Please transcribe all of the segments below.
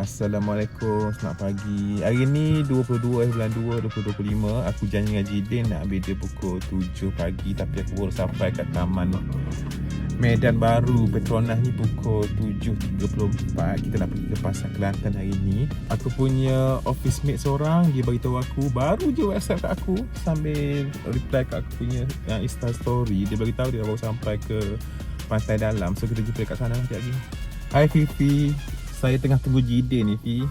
Assalamualaikum, selamat pagi. Hari ni 22 bulan 2 2025. Aku janji dengan Jidin nak ambil dia pukul 7 pagi tapi aku baru sampai kat taman Medan Baru Petronas ni pukul 7.34 Kita nak pergi ke Pasar Kelantan hari ni. Aku punya office mate seorang Dia bagi tahu aku Baru je whatsapp kat aku Sambil reply kat aku punya uh, Insta story. Dia bagi tahu dia baru sampai ke Pantai Dalam. So kita jumpa kat sana nanti lagi. Hai Fifi Saya tengah tunggu Jidin ni Fi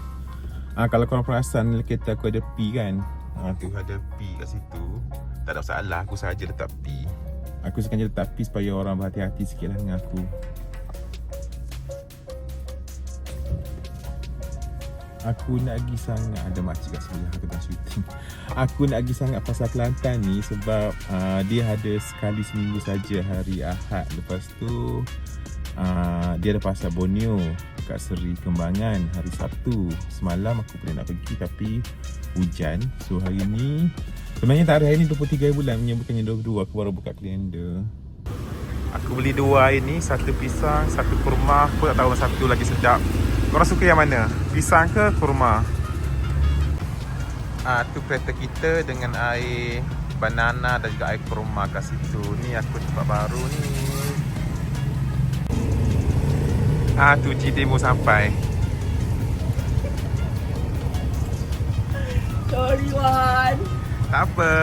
Ah Kalau korang perasan kereta aku ada P kan? Ah tu ada P kat situ. Tak ada masalah Aku saja letak P. Aku sengaja letak P supaya orang berhati-hati sikit lah dengan aku. Aku nak pergi sangat. Ada makcik kat sebelah aku tengah syuting Aku nak pergi sangat pasar Kelantan ni Sebab uh, dia ada sekali seminggu saja hari Ahad. Lepas tu uh, Dia ada pasar Borneo Kat Seri Kembangan hari Sabtu Semalam aku pernah nak pergi tapi Hujan So hari ni Sebenarnya tak hari ni 23 bulan Menyebutkannya 22 Aku baru buka kalender Aku beli dua hari ni Satu pisang Satu kurma Aku tak tahu satu lagi sedap Korang suka yang mana? Pisang ke kurma? Ah, tu kereta kita dengan air banana dan juga air kurma kat situ. Ni aku tempat baru ni. Ah, tu Cidemo sampai. Sorry Wan Tak apa.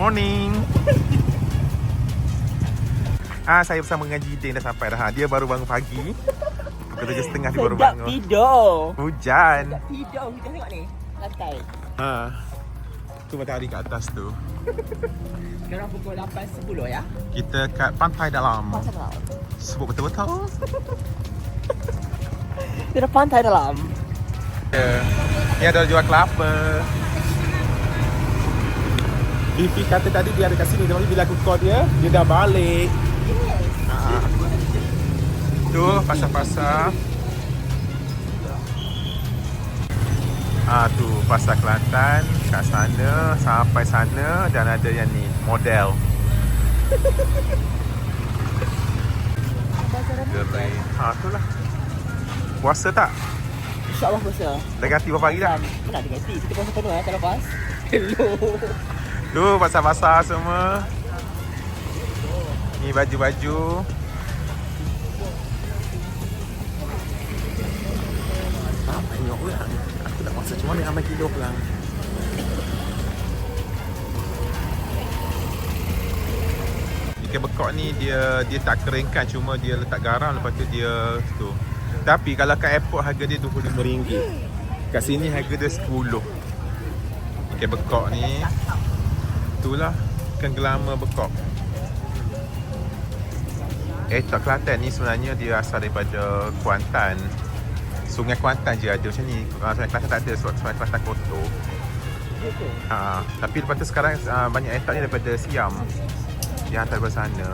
Morning. Ah, saya bersama dengan Jidin dah sampai dah. Dia baru bangun pagi. Pukul tujuh setengah dia baru bangun. tidur Hujan. Sedap tidur Kita tengok ni Lantai Ha. Tu matahari kat atas tu. Sekarang pukul 8.10 ya Kita kat pantai dalam. Pantai dalam Sebut betul-betul. Kita pantai dalam Ya. Ni ada jual kelapa. Vivi kata tadi dia ada kat sini tapi bila aku call dia, dia dah balik. Ha. Tu pasar-pasar. Ah tu pasar Kelantan kat sana sampai sana dan ada yang ni model. Gerai. Ha tu lah. Puasa tak? InsyaAllah puasa Dah ganti berapa hari dah? Nak dengan ganti Kita puasa penuh eh Tak lepas Hello Tu pasar-pasar semua Ni baju-baju Ah, banyak orang Aku tak rasa macam mana ramai kilo pulang Ikan bekok ni dia dia tak keringkan cuma dia letak garam lepas tu dia tu. Tapi kalau kat airport harga dia RM25. Kat sini harga dia 10. Ikan bekok ni. Itulah ikan gelama bekok Etok Kelantan ni sebenarnya dia asal daripada Kuantan. Sungai Kuantan je ada macam ni. Ah, Sungai Kelantan tak ada sebab Sungai Kelantan kotor. Ha, Tapi lepas tu sekarang uh, banyak etok ni daripada Siam Dia hantar daripada sana.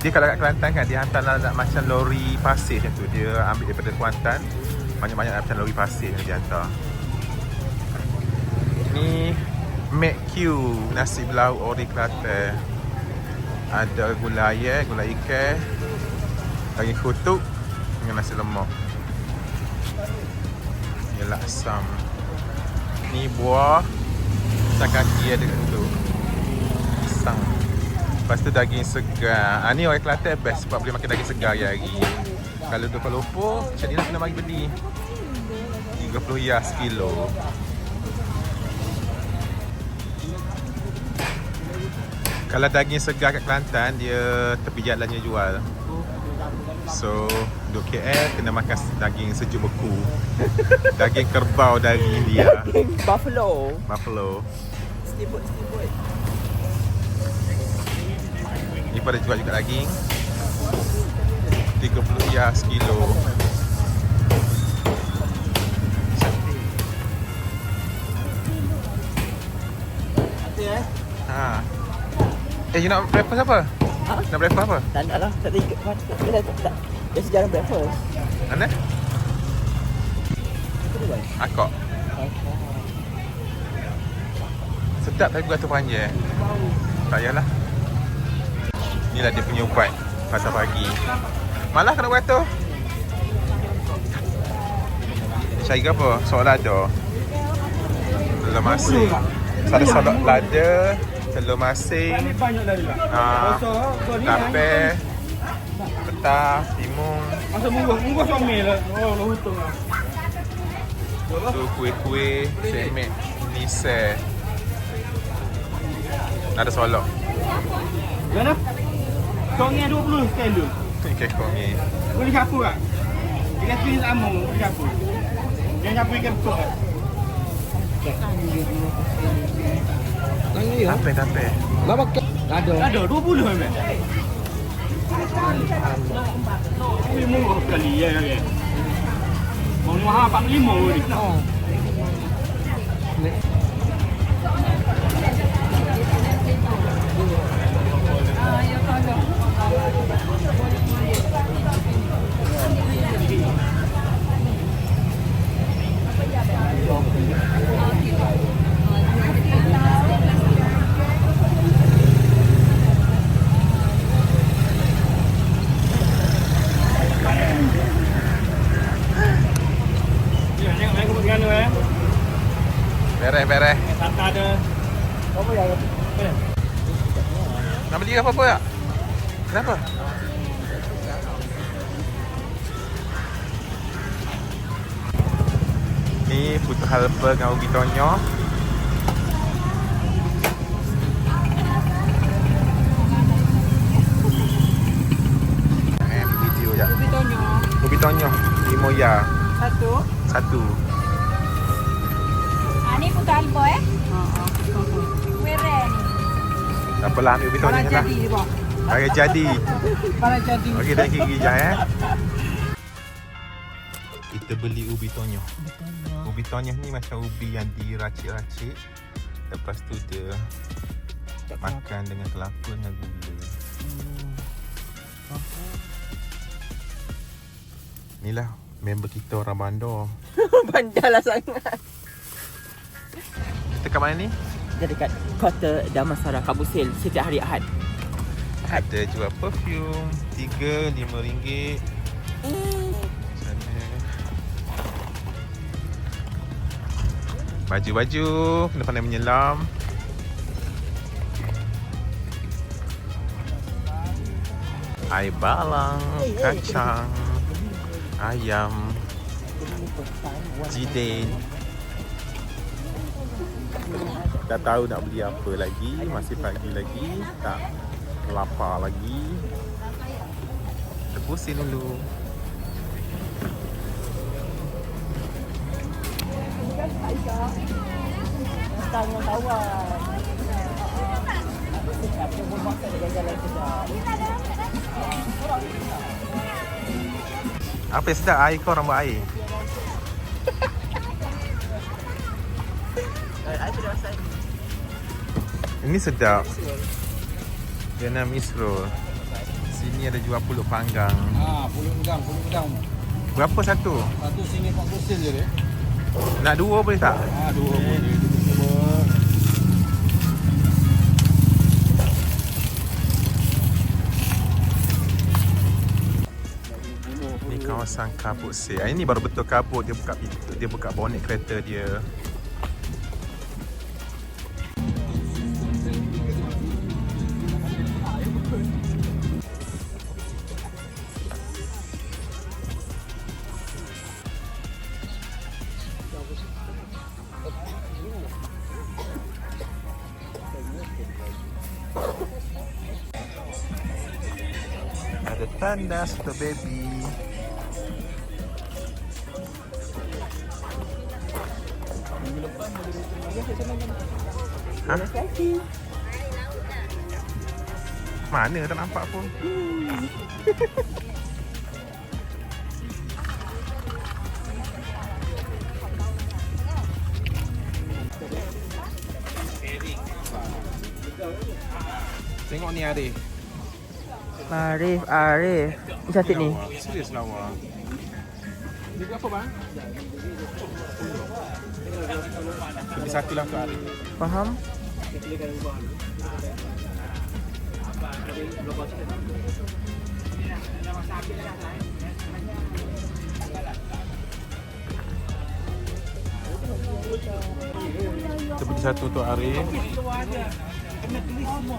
Dia kalau kat Kelantan kan dia hantar nak macam lori pasir macam tu. Dia ambil daripada Kuantan Banyak-banyak macam lori pasir yang dia hantar. Ni Mac Q Nasi belau ori Kelantan Ada gula ayam, gula ikan Daging kutuk Dengan nasi lemak. Ni laksam. Ni buah Pisang kaki ada situ. Pisang Lepas tu daging segar. Ha, Ni orang Kelantan best sebab boleh makan daging segar hari-hari. Kalau tu Kuala Lumpur Macam ni lah kena bagi beli. 30 ya sekilo Kalau daging segar kat Kelantan Dia tepi jalannya jual. So Duk KL kena makan daging sejuk beku. Daging kerbau dari India. Buffalo. Buffalo. Steamboat Steamboat Ni pada jual juga daging 30 ya sekilo ha. Eh you nak breakfast apa? Ha? Nak breakfast apa? Tak nak lah Tak ikut Dia tak tak Biasa jarang breakfast Mana? Dia? Akok Sedap tapi beratur panjang Tak payahlah Inilah dia punya ubat Pasal pagi Malah kena beratur Cari apa? Sok lada. Telur masin. Ada solok lada, telur masin, juga. ah, tape, petah, timun, Masa mungguh, mungguh suami lah. Oh, lo hutung lah. tu kuih-kuih, semek, nise. Ada solok. Mana? Ni 20 sekali dulu. Kekong ni. Boleh capu tak? Ikan sini sama, boleh capu. Yang capu ikan betul tak? Tape, tape. Ada. Ada, 20 memang. Tapi mungguh sekali, ya, ya, ya. Mau mahal 45 ni. Oh. Ya, tengok saya kebut gana eh. Beres, beres. Tata ada. Apa ya? Nak beli apa-apa tak? Kenapa? Ni putu helper dengan ubi tonyo. Eh, video je. Ubi tonyo. Ubi tonyo, lima ya. Satu. Satu. Ah, ni putar albo eh. Ha, Were ni. Tak apalah ambil ubi tonyo lah. jadi ni, Bang. Bagi jadi. Para jadi. Okey, dah gigi je eh. Kita beli ubi tonyo. Vitonya ni macam ubi yang diracik-racik. Lepas tu dia tak Makan tengok. dengan kelapa dengan gula. Hmm. Inilah member kita orang bandar. Bandar lah sangat. Kita kat mana ni? Kita dekat Kota Damasara Kabusil Setiap hari Ahad. Ahad Ada jual perfume RM3, RM5 Baju-baju. Kena pandai menyelam. Air balang, kacang, ayam, jidin. Tak tahu nak beli apa lagi, masih pagi lagi, tak lapar lagi. Terpusing dulu. Tanya kawan. Apa pun makan dengan jalan sedap. Apa yang sedap air kau orang buat air? Ini sedap. Nama misro. Sini ada jual pulut panggang. Ah, pulut udang, pulut udang. Berapa satu? Satu sini 40 sen je dia. Nak dua boleh tak? Ah, dua boleh. Ni kawasan kabut sale. Ah, Ini baru betul kabut. Dia buka pintu, dia buka bonet kereta dia. Tandas untuk baby. Ha? Mana tak nampak pun. Tengok ni Arif. Arif, Arif. Ni cantik ni. Serius lawa. Ni apa bang? Ini satu lah kat Arif. Faham? Kita beli satu untuk Arif. Kena tulis semua.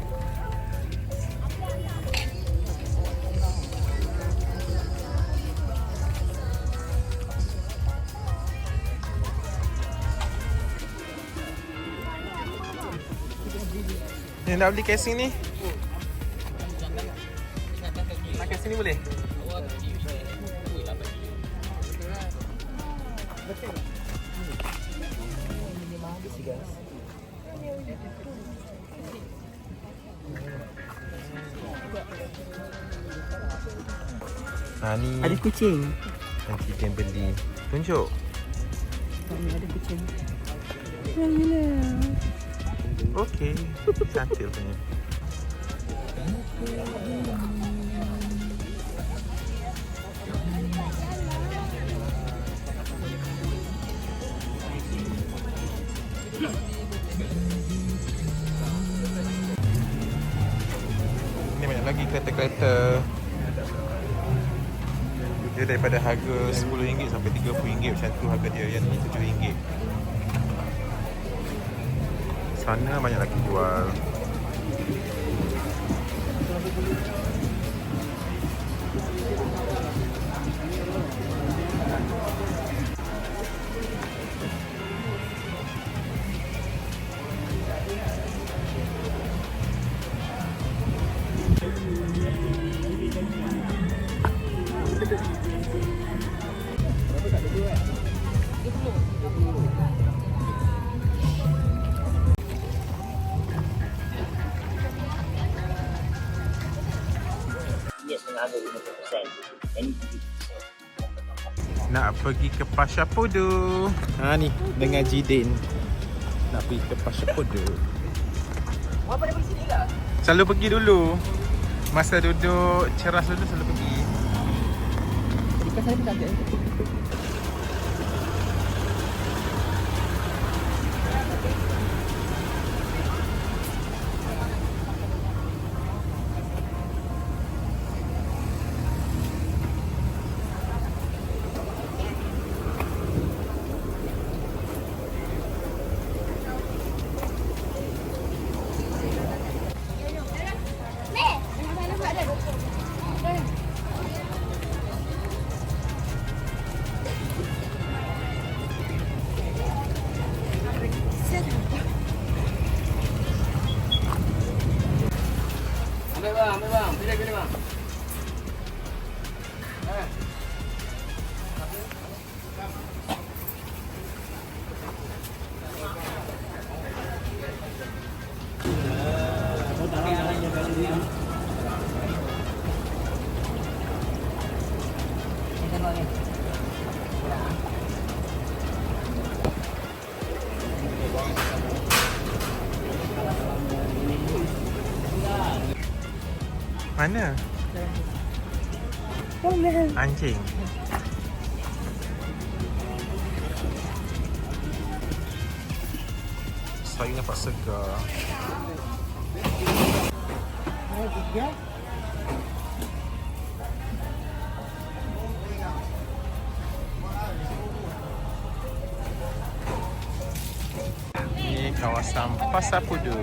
nak beli casing ni? Nak casing ni boleh? Ha ni Ada kucing. yang kita beli. Tunjuk. Ni ada kucing. Okey. Cantik punya. Ni banyak lagi kereta-kereta Dia daripada harga RM10 sampai RM30 macam tu harga dia Yang ni RM7 Sana banyak lagi jual pergi ke Pasar Podo. Ha ni dengan Jidin. Nak pergi ke Pasar Podo. Apa dia pergi sini ke? Selalu pergi dulu. Masa duduk ceras dulu selalu pergi. Ikan saya pun tak ada. Mana? Anjing. Saya nampak segar. Ini kawasan Pasar Pudu.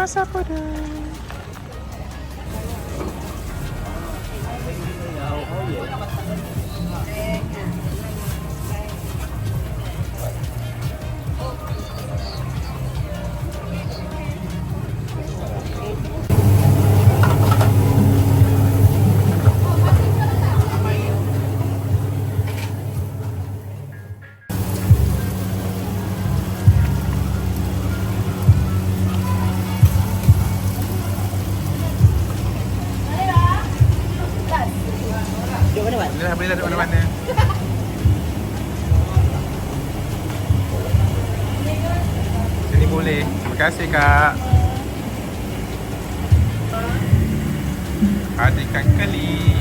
Pasar Pudu Lah, boleh lah duduk mana-mana Sini boleh. Terima kasih kak. Ada ikan keli